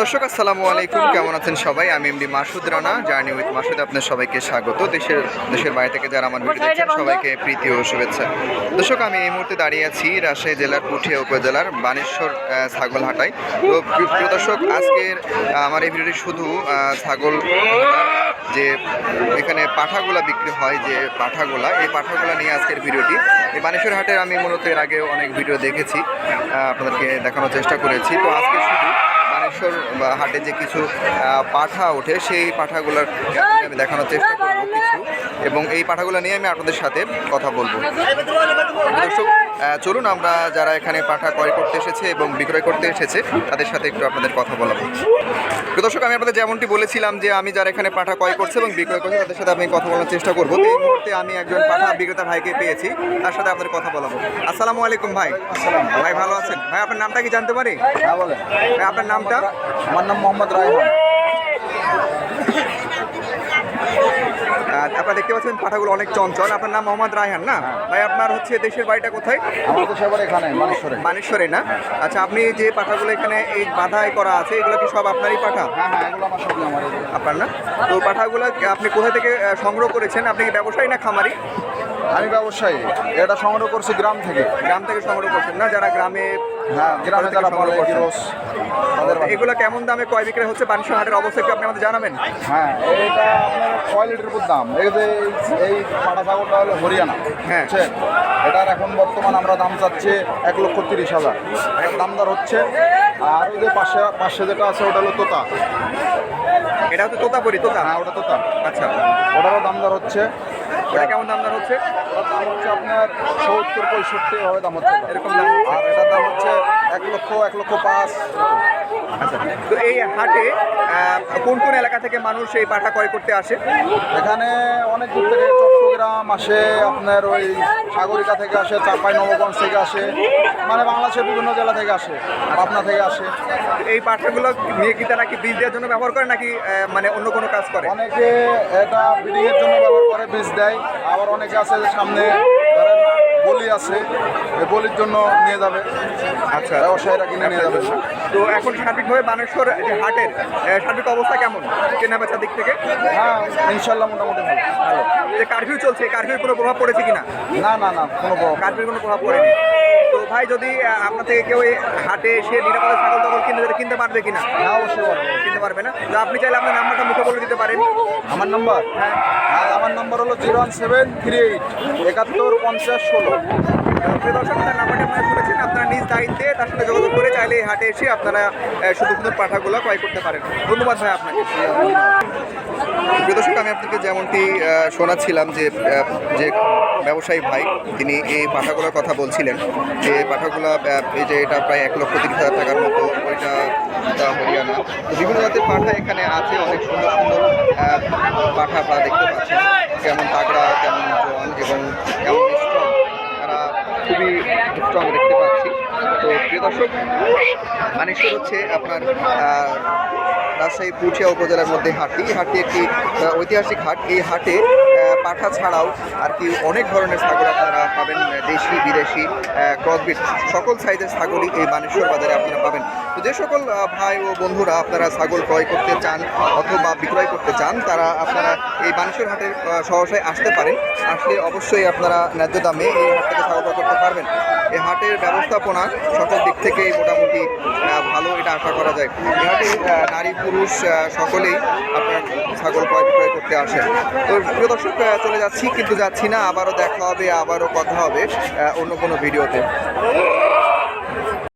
দর্শক আসসালামু আলাইকুম। কেমন আছেন সবাই? আমি MD Masud Rana journey with Masud আপনার সবাইকে স্বাগত। দেশের দেশের বাইরে থেকে যারা আমার ভিডিও দেখছেন সবাইকে প্রীতি ও শুভেচ্ছা। দর্শক আমি এই মুহূর্তে দাঁড়িয়ে আছি রাজশাহী জেলার পুঠিয়া উপজেলার বানেশ্বর ছাগলহাটায়। তো প্রিয় দর্শক আজকের আমার এই ভিডিওটি শুধু ছাগল যে এখানে পাঠাগুলা বিক্রি হয় যে পাঠাগুলা এই পাঠাগুলা নিয়ে আজকের ভিডিওটি। এই বানেশ্বর হাটের আমি মূলত এর আগে অনেক ভিডিও দেখেছি আপনাদেরকে দেখানোর চেষ্টা করেছি। তো আজকে শুধু বানেশ্বর হাটে যে কিছু পাঠা ওঠে, সেই পাঠাগুলোর আমি দেখানোর চেষ্টা করব কিছু। এবং এই পাঠাগুলো নিয়ে আমি আপনাদের সাথে কথা বলব। দর্শক চলুন আমরা যারা এখানে পাঠা ক্রয় করতে এসেছে এবং বিক্রয় করতে এসেছে তাদের সাথে একটু আপনাদের কথা বলাবো দর্শক আমি আপনাদের যেমনটি বলেছিলাম যে আমি যারা এখানে পাঠা ক্রয় করছে এবং বিক্রয় করছে তাদের সাথে আমি কথা বলার চেষ্টা করব। এই মুহূর্তে আমি একজন পাঠা বিক্রেতা ভাইকে পেয়েছি তার সাথে আপনাদের কথা বলাবো। আসসালামু আলাইকুম ভাই। আসসালাম। ভাই ভালো আছেন? ভাই আপনার নামটা কি জানতে পারি? হ্যাঁ বলে ভাই আপনার নামটা? আমার নাম মোহাম্মদ রায়হান। আপনারা দেখতে পাচ্ছেন পাঠাগুলো অনেক চঞ্চল। আপনার নাম মোহাম্মদ রায়হান না? ভাই আপনার হচ্ছে দেশের বাড়িটা কোথায়? আমার এখানে মানেশ্বরে মানেশ্বরে না? আচ্ছা আপনি যে পাঠাগুলো এখানে এই বাধাই করা আছে এগুলো কি সব আপনারই পাঠা? হ্যাঁ হ্যাঁ। আপনার না? তো পাঠাগুলো আপনি কোথা থেকে সংগ্রহ করেছেন? আপনি কি ব্যবসায়ী না খামারি? আমি ব্যবসায়ী। এটা সংগ্রহ করছি গ্রাম থেকে। গ্রাম থেকে সংগ্রহ করছেন না? যারা গ্রামে হ্যাঁ গ্রামে যারা পালে করছেন। তাদের এগুলো কেমন দামে ক্রয় বিক্রয় হচ্ছে? বাণিজ্য হাটের অবস্থা একটু আপনি আমাদের জানাবেন? হ্যাঁ এটা আপনার কোয়ালিটির উপর দাম? এই যে এই- পাটা ছাগলটা হলো হরিয়ানা হ্যাঁ। এটার এখন বর্তমান আমরা দাম চাচ্ছি এক লক্ষ তিরিশ হাজার। দাম দর হচ্ছে। আর ওই যে পাশে পাশে যেটা আছে ওটা হলো তোতা। এটা হচ্ছে তোতাপুরি তোতা? হ্যাঁ ওটা তোতা। আচ্ছা। ওটারও দাম দর হচ্ছে। ওটা কেমন দাম দাম হচ্ছে? দাম হচ্ছে আপনার সত্তর পঁয়ষট্টি হবে দাম হচ্ছে। এরকম দাম। আর এটার দাম হচ্ছে এক লক্ষ এক লক্ষ পাঁচ। আচ্ছা। তো এই হাটে কোন কোন এলাকা থেকে মানুষ এই পাঠা ক্রয় করতে আসে? এখানে অনেক দূর থেকে আসে আপনার ওই সাগরিকা থেকে আসে চাপাই নবগঞ্জ থেকে আসে মানে বাংলাদেশের বিভিন্ন জেলা থেকে আসে পাবনা থেকে আসে। এই পাঠাগুলো নিয়ে কি তারা কি বীজ দেওয়ার জন্য ব্যবহার করে নাকি মানে অন্য কোনো কাজ করে? অনেকে এটা ব্রিডিং এর জন্য ব্যবহার করে বীজ দেয়। আবার অনেকে আছে যে সামনে বলি আছে এই বলির জন্য নিয়ে যাবে। আচ্ছা ব্যবসায়ীরা কিনে নিয়ে যাবে। তো এখন সার্বিকভাবে বানেশ্বর যে হাটের সার্বিক অবস্থা কেমন? কেনা বেচার দিক থেকে? হ্যাঁ ইনশাল্লাহ মোটামুটি ভালো। ভালো। যে কারফিউ চলছে কারফিউর কোনো প্রভাব পড়েছে কিনা? না না না কোনো প্রভাব কারফিউর কোনো প্রভাব পড়েনি। তো ভাই যদি আপনার থেকে কেউ হাটে এসে নিরাপদে ছাগল টাগল কিনতে কিনতে পারবে কিনা? হ্যাঁ অবশ্যই পারব। পারবে না। তো আপনি চাইলে আপনার নাম্বারটা মুখে বলে দিতে পারেন। আমার নাম্বার? হ্যাঁ। হ্যাঁ আমার নাম্বার হলো zero one seven three eight একাত্তর পঞ্চাশ ষোলো। দর্শক তার নাম্বারটা আপনারা শুনেছেন নিজ দায়িত্বে তার সাথে যোগাযোগ করে চাইলে এই হাটে এসে আপনারা সুন্দর সুন্দর পাঠাগুলো ক্রয় করতে পারেন। ধন্যবাদ ভাই আপনাকে। প্রিয় দর্শক, আমি আপনাকে যেমনটি শোনাচ্ছিলাম যে যে ব্যবসায়ী ভাই, তিনি এই পাঠাগুলোর কথা বলছিলেন। যে পাঠাগুলো এই যে এটা প্রায় এক লক্ষ তিরিশ হাজার টাকার মতো, ওইটা হরিয়ানা। তো বিভিন্ন জাতের পাঠা এখানে আছে, অনেক সুন্দর সুন্দর পাঠা আপনারা দেখতে পাচ্ছেন। কেমন তাগড়া কেমন জোয়ান এবং কেমন স্ট্রং। তারা খুবই স্ট্রং দেখতে পাচ্ছি। তো প্রিয় দর্শক মানেশ্বর হচ্ছে আপনার রাজশাহী পুঠিয়া উপজেলার মধ্যে হাটটি। হাটটি একটি ঐতিহাসিক হাট। এই হাটে পাঠা ছাড়াও আর কি অনেক ধরনের ছাগল আপনারা পাবেন দেশি, বিদেশি ক্রসবিট সকল সাইজের ছাগলই এই বানেশ্বর বাজারে আপনারা পাবেন। তো যে সকল ভাই ও বন্ধুরা আপনারা ছাগল ক্রয় করতে চান অথবা বিক্রয় করতে চান, তারা আপনারা এই বানেশ্বর হাটের সহসায় আসতে পারেন। আসলে অবশ্যই আপনারা ন্যায্য দামে এই হাট থেকে ছাগল করতে পারবেন। এই হাটের ব্যবস্থাপনা সকল দিক থেকেই মোটামুটি ভালো, এটা আশা করা যায়। এই হাটে নারী, পুরুষ সকলেই আপনার ছাগল ক্রয় বিক্রয় করতে আসেন। তো প্রিয় দর্শক চলে যাচ্ছি, কিন্তু যাচ্ছি না। আবারও দেখা হবে, আবারও কথা হবে অন্য কোনো ভিডিওতে।